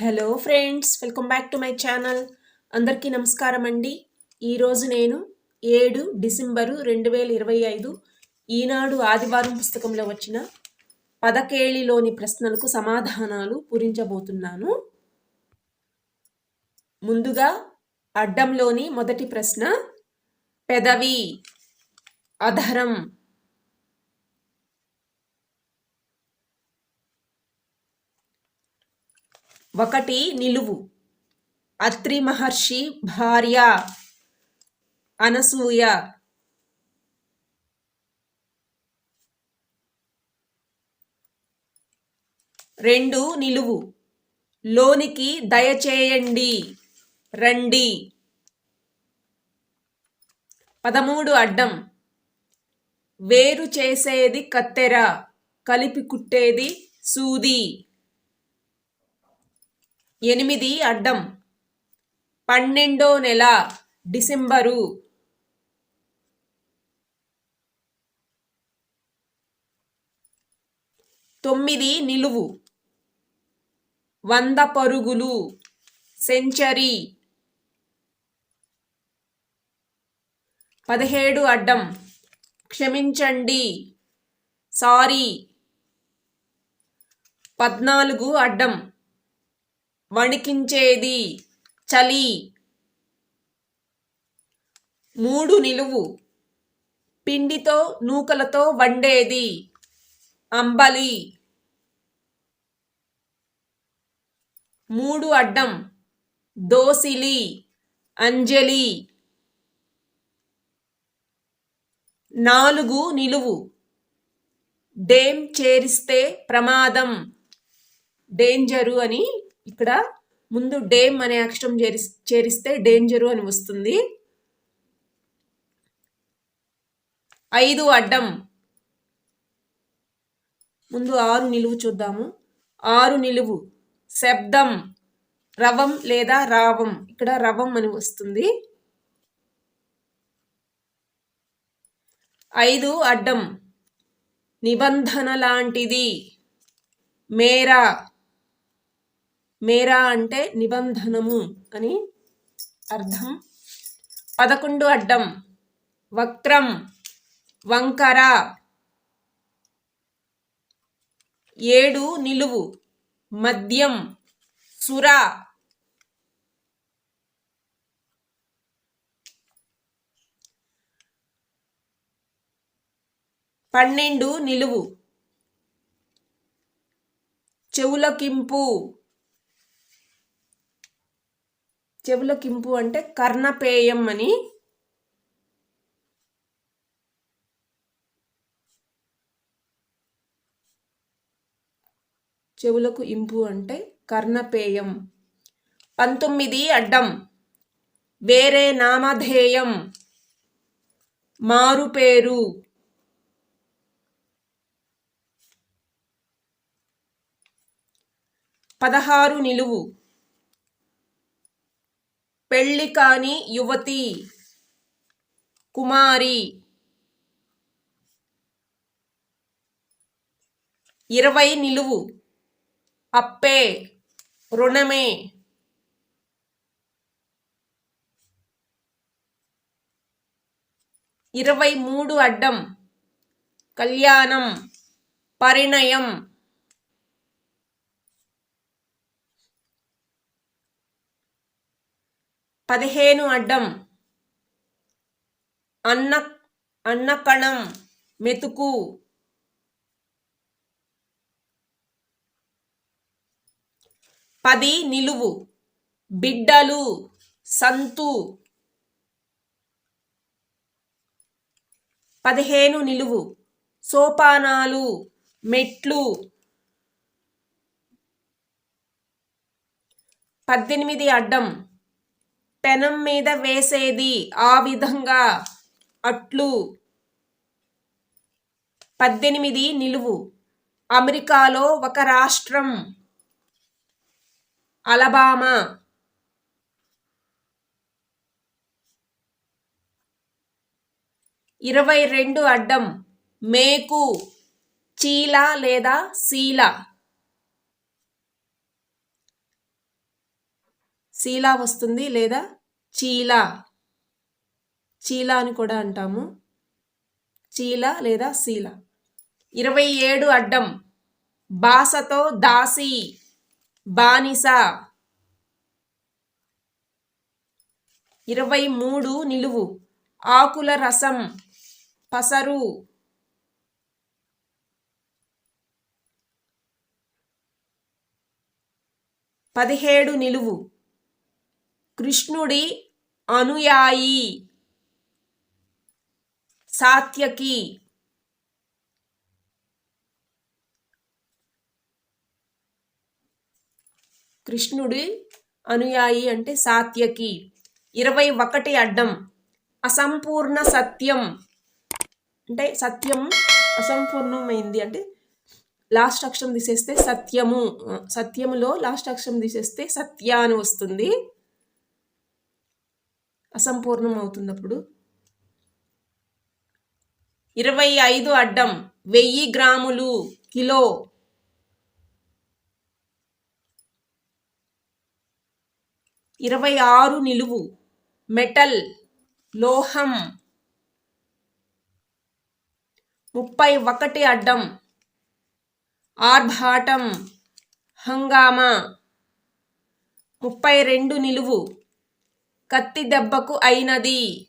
Hello friends welcome back to my channel అందరికీ నమస్కారం అండి. ఈరోజు నేను ఏడు డిసెంబరు రెండు వేల ఇరవై ఐదు ఈనాడు ఆదివారం పుస్తకంలో వచ్చిన పదకేళిలోని ప్రశ్నలకు సమాధానాలు పూరించబోతున్నాను. ముందుగా అడ్డంలోని మొదటి ప్రశ్న పెదవి అధరం. ఒకటి నిలువు. అత్రి మహర్షి భార్య అనసూయ. రెండు నిలువు. లోనికి దయచేయండి. రండి. పదమూడు అడ్డం. వేరు చేసేది కత్తెర కలిపి కుట్టేది సూది. ఎనిమిది అడ్డం. పన్నెండో నెల డిసెంబరు. తొమ్మిది నిలువు. వంద పరుగులు. సెంచరీ. పదిహేడు అడ్డం. క్షమించండి. సారీ. పద్నాలుగు అడ్డం. వణికించేది. చలి. మూడు నిలువు. పిండితో నూకలతో వండేది. అంబలి. మూడు అడ్డం. దోసిలి. అంజలి. నాలుగు నిలువు. డేమ్ చేరిస్తే ప్రమాదం. డేంజరు అని ఇక్కడ ముందు డేమ్ అనే అక్షరం చేరి చేరిస్తే డేంజరు అని వస్తుంది. ఐదు అడ్డం. ముందు ఆరు నిలువు చూద్దాము. ఆరు నిలువు. శబ్దం. రవం లేదా రావం. ఇక్కడ రవం అని వస్తుంది. ఐదు అడ్డం. నిబంధన లాంటిది. మేరా. మేరా అంటే నిబంధనము అని అర్థం. పదకొండు అడ్డం. వక్రం వంకర. ఏడు నిలువు. మద్యం. సుర. పన్నెండు నిలువు. చెవులకింపు. చెవుల కింపు అంటే కర్ణపేయం అని. చెవులకు ఇంపు అంటే కర్ణపేయం. పంతొమ్మిది అడ్డం. వేరే నామధేయం. మారుపేరు. పదహారు నిలువు. పెళ్ళి కాని యువతి కుమారి. ఇరవై నిలువు. అప్పే రుణమే. ఇరవై మూడు అడ్డం. కళ్యాణం పరిణయం. పదిహేను అడ్డం. అన్న అన్నకణం మెతుకు. పది నిలువు. బిడ్డలు సంతు. పదిహేను నిలువు. సోపానాలు మెట్లు. పద్దెనిమిది అడ్డం. పెనం మీద వేసేది ఆ విధంగా అట్లు. పద్దెనిమిది నిలువు. అమెరికాలో ఒక రాష్ట్రం. అలబామా. ఇరవై రెండు అడ్డం. మేకు. చీల లేదా శీల శీలా వస్తుంది లేదా చీలా. చీలా అని కూడా అంటాము. చీల లేదా శీల ఇరవై ఏడు అడ్డం. బాసతో దాసి. బానిస. ఇరవై మూడు నిలువు. ఆకుల రసం. పసరు. పదిహేడు నిలువు. కృష్ణుడి అనుయాయి. సాత్యకి కృష్ణుడి అనుయాయి అంటే సాత్యకి. ఇరవై ఒకటి అడ్డం. అసంపూర్ణ సత్యం. అంటే సత్యం అసంపూర్ణమైంది అంటే లాస్ట్ అక్షరం తీసేస్తే సత్యము. సత్యములో లాస్ట్ అక్షరం తీసేస్తే సత్య అని వస్తుంది. అసంపూర్ణం అవుతున్నప్పుడు ఇరవై ఐదు అడ్డం వెయ్యి గ్రాములు కిలో. ఇరవై ఆరు నిలువు మెటల్ లోహం. ముప్పై ఒకటి అడ్డం ఆర్భాటం. హంగామా. ముప్పై రెండు నిలువు కత్తి దెబ్బకు అయినది.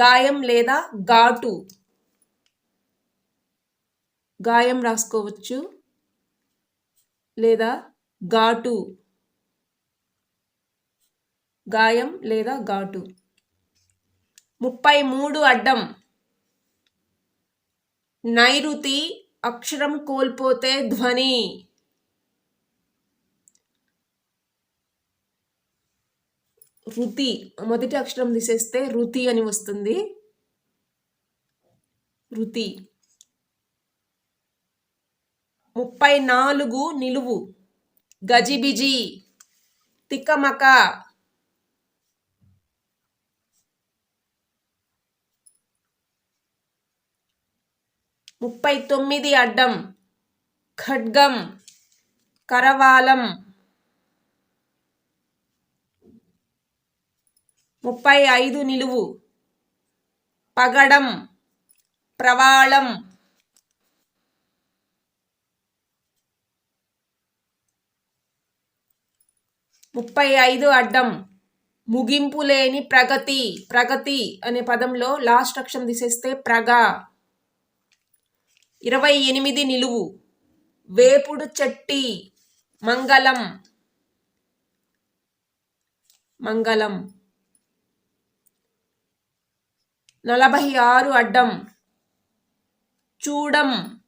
గాయం లేదా ఘాటు. గాయం రాసుకోవచ్చు లేదా ఘాటు. గాయం లేదా ఘాటు. ముప్పై మూడు అడ్డం. నైరుతి అక్షరం కోల్పోతే ధ్వని. రుతి మొదటి అక్షరం తీసేస్తే రుతి అని వస్తుంది. రుతి. ముప్పై నాలుగు నిలువు. గజిబిజి తికమక ముప్పై తొమ్మిది అడ్డం. ఖడ్గం. కరవాలం. ముప్పై ఐదు నిలువు. పగడం ప్రవాళం. ముప్పై ఐదు అడ్డం. ముగింపు లేని ప్రగతి ప్రగతి అనే పదంలో లాస్ట్ అక్షరం తీసేస్తే ప్రగ. ఇరవై ఎనిమిది నిలువు. వేపుడు చెట్టి మంగళం. మంగళం. నలభై ఆరు అడ్డం. చూడం.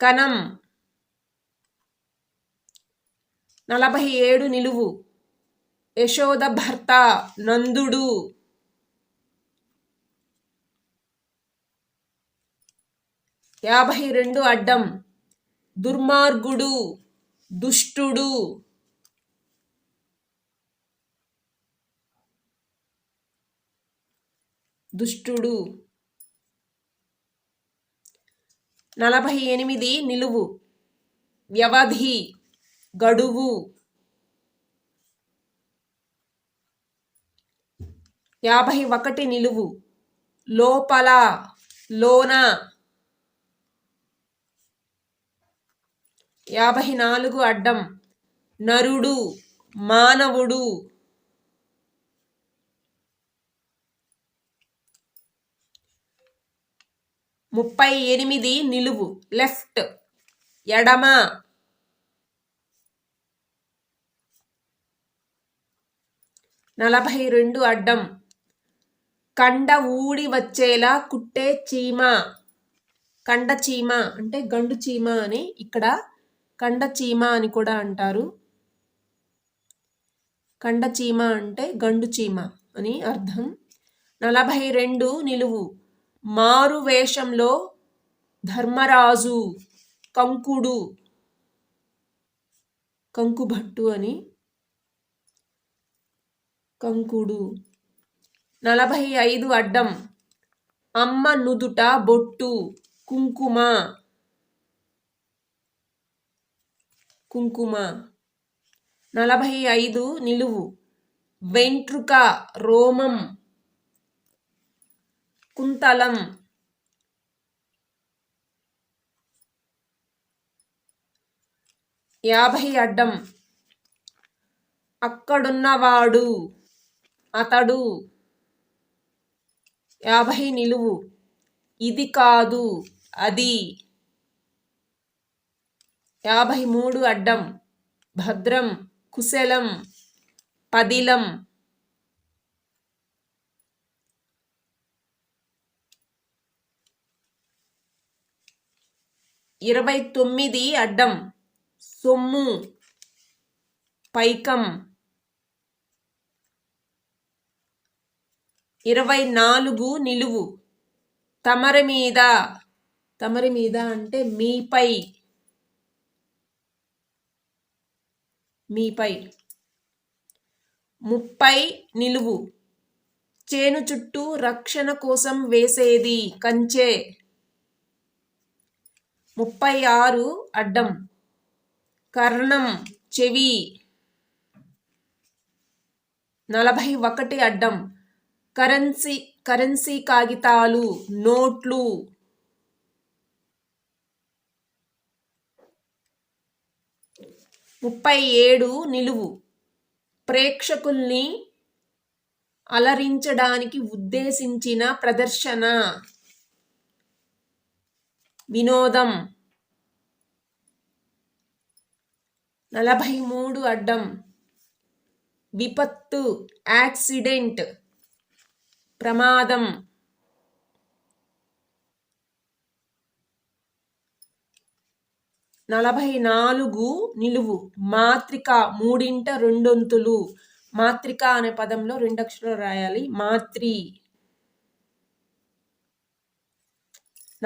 కణం. నలభై ఏడు నిలువు. యశోద భర్త నందుడు. యాభై రెండు అడ్డం. దుర్మార్గుడు దుష్టుడు. దుష్టుడు. నలభై ఎనిమిది నిలువు. వ్యవధి గడువు. యాభై ఒకటి నిలువు. లోపల లోన. యాభై నాలుగు అడ్డం. నరుడు మానవుడు. ముప్పై ఎనిమిది నిలువు. లెఫ్ట్. ఎడమ. నలభై రెండు అడ్డం. కండ ఊడి వచ్చేలా కుట్టే చీమ. కండ చీమ అంటే గండు చీమ అని ఇక్కడ కండచీమ అని కూడా అంటారు. కండచీమ అంటే గండు చీమ అని అర్థం. నలభై రెండు నిలువు. మారు వేషంలో ధర్మరాజు కంకుడు కంకుభట్టు అని కంకుడు. నలభై ఐదు అడ్డం. అమ్మ నుదుట బొట్టు కుంకుమ. కుంకుమ. నలభై ఐదు నిలువు. వెంట్రుక రోమం. కుంతలం. యాభై అడ్డం. అక్కడున్నవాడు అతడు. యాభై నిలువు. ఇది కాదు అది. యాభై మూడు అడ్డం. భద్రం కుశలం పదిలం. ఇరవై తొమ్మిది అడ్డం. సొమ్ము. పైకం. ఇరవై నాలుగు నిలువు. తమరి మీద. తమరి మీద అంటే మీపై. మీపై. ముప్పై నిలువు. చేను చుట్టూ రక్షణ కోసం వేసేది కంచే. ముప్పై ఆరు అడ్డం. కర్ణం చెవి. నలభై ఒకటి అడ్డం. కరెన్సీ కరెన్సీ కాగితాలు నోట్లు. ముప్పై ఏడు నిలువు. ప్రేక్షకుల్ని అలరించడానికి ఉద్దేశించిన ప్రదర్శన. వినోదం. నలభై మూడు అడ్డం. విపత్తు. యాక్సిడెంట్. ప్రమాదం. నలభై నాలుగు నిలువు. మాత్రిక మూడింట రెండొంతులు. మాత్రిక అనే పదంలో రెండు అక్షరాలు రాయాలి. మాత్రి.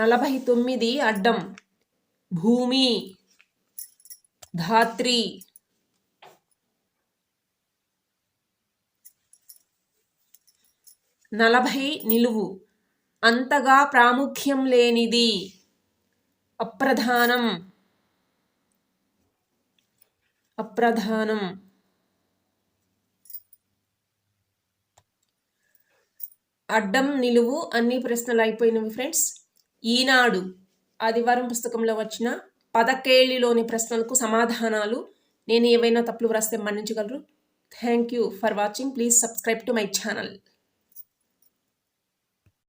నలభై తొమ్మిది అడ్డం. భూమి. ధాత్రి. నలభై నిలువు. అంతగా ప్రాముఖ్యం లేనిది. అప్రధానం. అప్రధానం. అడ్డం నిలువు అన్ని ప్రశ్నలు అయిపోయినవి ఫ్రెండ్స్. ఈనాడు ఆదివారం పుస్తకంలో వచ్చిన పదకేళ్ళిలోని ప్రశ్నలకు సమాధానాలు నేను ఏవైనా తప్పులు వ్రాస్తే మన్నించగలరు? Thank you for watching please subscribe to my channel